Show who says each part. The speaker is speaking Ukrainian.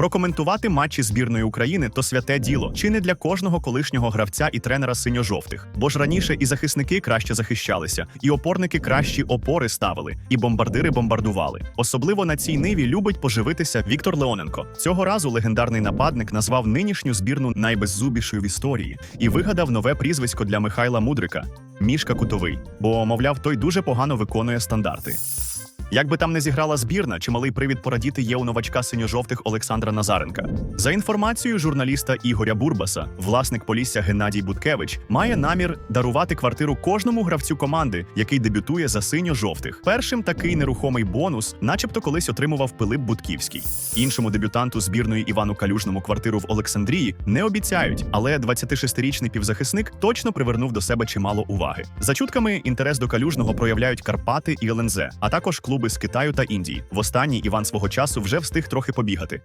Speaker 1: Прокоментувати матчі збірної України то святе діло, чи не для кожного колишнього гравця і тренера синьо-жовтих. Бо ж раніше і захисники краще захищалися, і опорники кращі опори ставили, і бомбардири бомбардували. Особливо на цій ниві любить поживитися Віктор Леоненко. Цього разу легендарний нападник назвав нинішню збірну найбеззубішою в історії і вигадав нове прізвисько для Михайла Мудрика Мішка Кутовий. Бо, мовляв, той дуже погано виконує стандарти. Як би там не зіграла збірна, чималий привід порадіти є у новачка синьо-жовтих Олександра Назаренка. За інформацією журналіста Ігоря Бурбаса, власник Полісся Геннадій Буткевич має намір дарувати квартиру кожному гравцю команди, який дебютує за синьо-жовтих. Першим такий нерухомий бонус, начебто колись отримував Пилип Бутківський. Іншому дебютанту збірної Івану Калюжному квартиру в Олександрії не обіцяють, але 26-річний півзахисник точно привернув до себе чимало уваги. За чутками інтерес до Калюжного проявляють Карпати і ЛНЗ, а також клуби з Китаю та Індії. В останній Іван свого часу вже встиг трохи побігати.